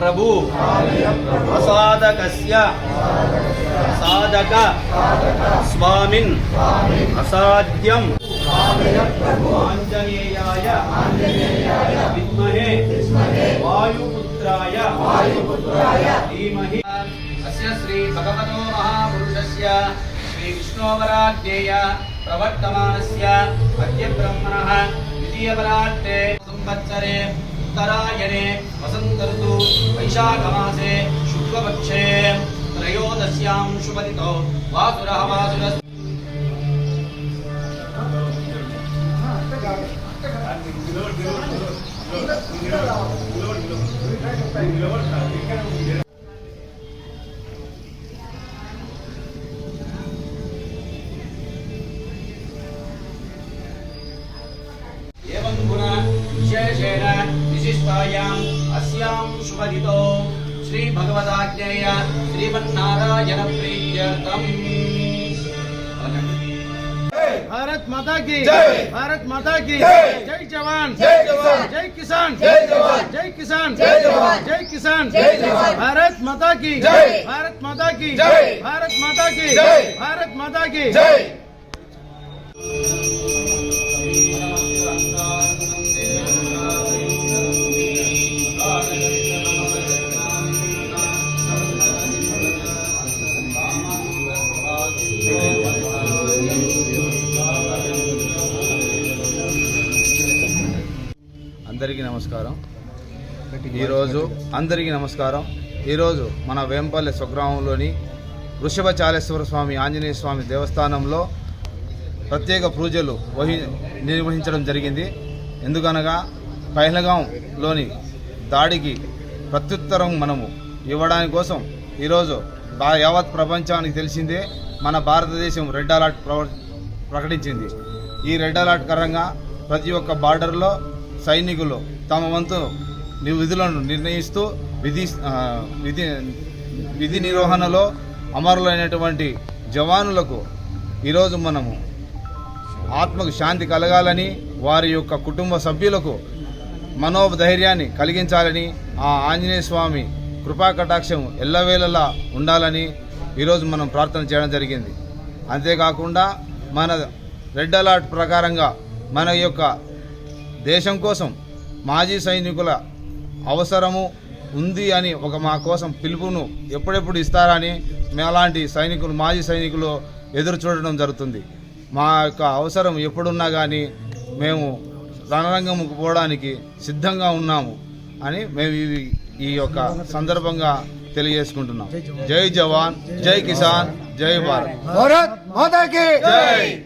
ప్రభు. అసాధకస్య సాధక స్వామిన్. అసాధ్యం. ఆంజనేయాయ. విద్మహే. వాయుపుత్రాయ. ధీమహి. అస్య శ్రీ భగవతో మహాపురుషస్య. శ్రీ విష్ణోవరాజ్ఞేయ ప్రవర్తమానస్య. అద్య బ్రహ్మణः ద్వితీయవరాత్రే. సంవత్సరే. ఉత్తరాయణే వసంత ఋతు వైశాఖమాసే శుక్లపక్షే త్రయోదశ్యాం శుభదితో వాసురः వాసురः एवं विशिष्टायाम् अस्यां शुभदितो श्रीभगवदाज्ञेय श्रीमन्नारायणप्रीत्यर्थम् भारत माता की जय। भारत माता की जय। जय जवान जय जवान। जय किसान जय जवान। जय किसान जय जवान। जय किसान जय जवान। भारत माता की जय। भारत माता की जय। भारत माता की जय। भारत माता की జై అందరికీ నమస్కారం. ఈరోజు అందరికీ నమస్కారం. ఈరోజు మన వేంపల్లె స్వగ్రామంలోని వృషభ చాలేశ్వర స్వామి ఆంజనేయ స్వామి దేవస్థానంలో ప్రత్యేక పూజలు వహి నిర్వహించడం జరిగింది. ఎందుకనగా పహలగాంలోని దాడికి ప్రత్యుత్తరం మనము ఇవ్వడానికి కోసం ఈరోజు యావత్ ప్రపంచానికి తెలిసిందే మన భారతదేశం రెడ్ అలర్ట్ ప్రకటించింది. ఈ రెడ్ అలర్ట్ కారణంగా ప్రతి ఒక్క బార్డర్లో సైనికులు తమ వంతు విధులను నిర్ణయిస్తూ విధి విధి విధి నిర్వహణలో అమరులైనటువంటి జవానులకు ఈరోజు మనము ఆత్మకు శాంతి కలగాలని వారి యొక్క కుటుంబ సభ్యులకు మనోధైర్యాన్ని కలిగించాలని ఆ ఆంజనేయ స్వామి కృపా కటాక్షం ఎల్లవేళలా ఉండాలని ఈరోజు మనం ప్రార్థన చేయడం జరిగింది. అంతేకాకుండా మన రెడ్ అలర్ట్ ప్రకారంగా మన యొక్క దేశం కోసం మాజీ సైనికుల అవసరము ఉంది అని ఒక మా కోసం పిలుపును ఎప్పుడెప్పుడు ఇస్తారని మేలాంటి సైనికులు మాజీ సైనికులు ఎదురు చూడడం జరుగుతుంది. మా యొక్క అవసరం ఎప్పుడున్నా కానీ మేము రణరంగముకు పోవడానికి సిద్ధంగా ఉన్నాము అని మేము ఈ- ఈ యొక్క సందర్భంగా తెలియజేసుకుంటున్నాం. జై జవాన్. జై కిసాన్. జై భారత్. జై